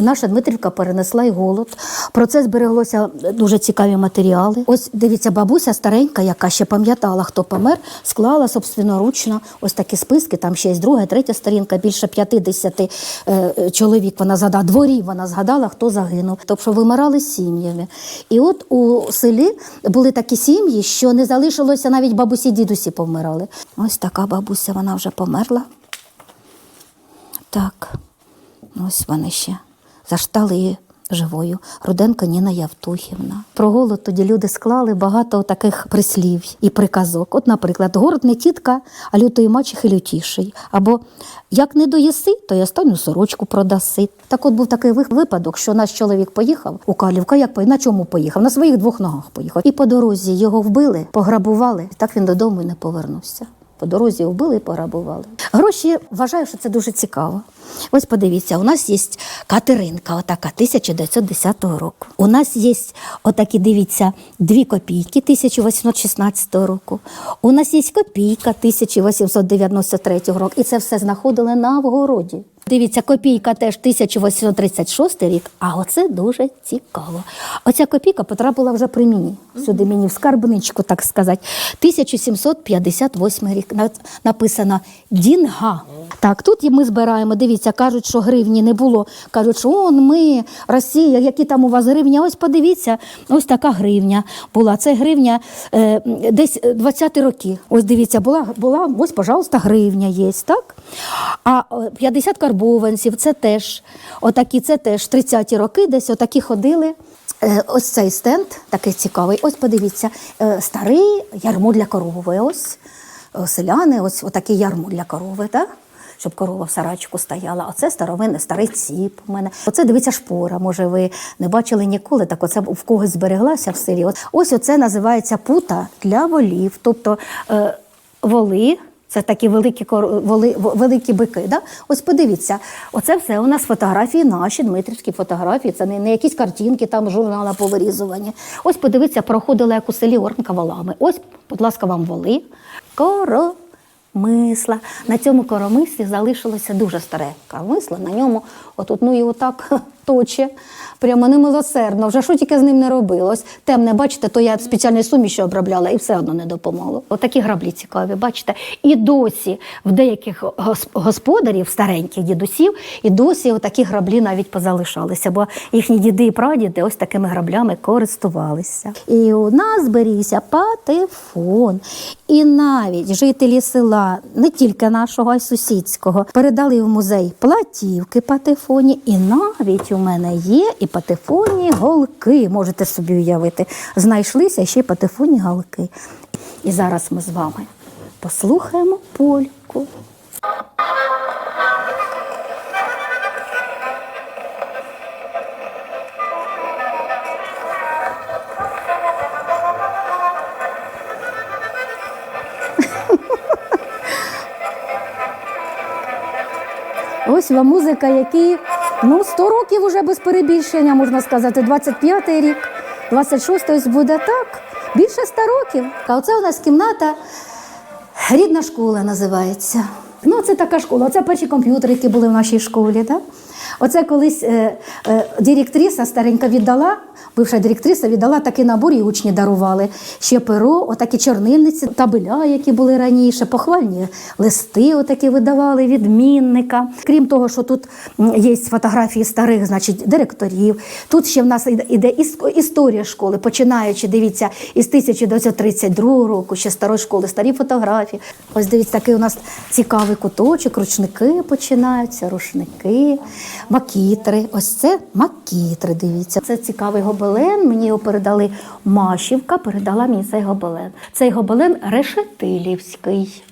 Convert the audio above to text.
наша Дмитрівка перенесла і голод. Про це збереглося дуже цікаві матеріали. Ось дивіться, бабуся старенька, яка ще пам'ятала, хто помер, склала собственноручно ось такі списки. Там ще є друга, третя сторінка, більше 50 е, чоловік. Вона згадала, дворів вона згадала, хто загинув. Тобто вимирали сім'ями. І от у селі були такі сім'ї, що не залишилося навіть бабусі, дідусі повмирали. Ось така бабуся, вона вже померла. Так, ось вони ще заштали живою. Руденко Ніна Явтухівна. Про голод тоді люди склали багато таких прислів і приказок. От, наприклад, город не тітка, а лютої мачехи лютіший. Або як не доїси, то й останню сорочку продаси. Так от був такий випадок, що наш чоловік поїхав у Калівка. Як на чому поїхав? На своїх двох ногах поїхав. І по дорозі його вбили, пограбували. Так він додому і не повернувся. По дорозі вбили і пограбували. Гроші вважаю, що це дуже цікаво. Ось подивіться, у нас є Катеринка, отака 1910 року. У нас є отакі, дивіться, дві копійки 1816 року. У нас є копійка 1893 року. І це все знаходили на вгороді. Дивіться, копійка теж 1836 рік, а оце дуже цікаво. Оця копійка потрапила вже при мені, сюди мені в скарбничку, так сказати. 1758 рік написано Дінга. Так, тут ми збираємо. Дивіться, кажуть, що гривні не було. Кажуть, що он ми, Росія, які там у вас гривня. Ось подивіться, ось така гривня була. Це гривня е, десь 20-ті роки. Ось дивіться, була, була ось, пожалуйста, гривня є, так? А е, 50 карбованців це теж, отакі, це теж 30-ті роки, десь отакі ходили. Е, Ось цей стенд такий цікавий. Ось подивіться, е, старий ярмо для корови. Ось селяни, ось отакий ярмо для корови, так? Щоб корова в сарачку стояла. Оце старовинний старий ціп у мене. Оце дивіться шпора. Може, ви не бачили ніколи, так оце в когось збереглася в селі. От- Ось оце називається пута для волів. Тобто е, воли. Це такі великі воли, великі бики. Да? Ось подивіться, оце все у нас фотографії наші, дмитрівські фотографії. Це не, не якісь картинки, там журнала повирізувані. Ось подивіться, проходила як у селі Орнка валами. Ось, будь ласка, вам воли. Коромисла. На цьому коромислі залишилося дуже старе коромисло. На ньому отут, ну і отак точе. Прямо немилосердно. Вже що тільки з ним не робилось. Темне, бачите, то я спеціальні суміші обробляла і все одно не допомогло. Отакі граблі цікаві, бачите. І досі в деяких гос- господарів, стареньких дідусів, і досі отакі граблі навіть позалишалися, бо їхні діди і прадіди ось такими граблями користувалися. І у нас зберігся патефон. І навіть жителі села, не тільки нашого, а й сусідського, передали в музей платівки патефоні. І навіть у мене є і патефонні голки. Можете собі уявити. Знайшлися ще й патефонні голки. І зараз ми з вами послухаємо польку. Ось вам музика, який ну 100 років уже без перебільшення, можна сказати, 25-й рік, 26-й ось буде так. Більше 100 років. А оце у нас кімната, рідна школа називається. Ну, це така школа. Оце перші комп'ютери, які були в нашій школі. Так? Оце колись е, е, директриса старенька віддала, бивша директриса віддала такий набор, і учні дарували. Ще перо, отакі чорнильниці, табеля, які були раніше, похвальні листи, отакі видавали відмінника. Крім того, що тут є фотографії старих, значить, директорів. Тут ще в нас іде- історія школи, починаючи, дивіться, із 1932 року, ще старої школи, старі фотографії. Ось дивіться, такий у нас цікавий куточок, ручники починаються, рушники, макітри. Ось це макітри, дивіться. Це цікавий гобелен. Мені його передали Машівка, передала мені цей гобелен. Цей гобелен решетилівський.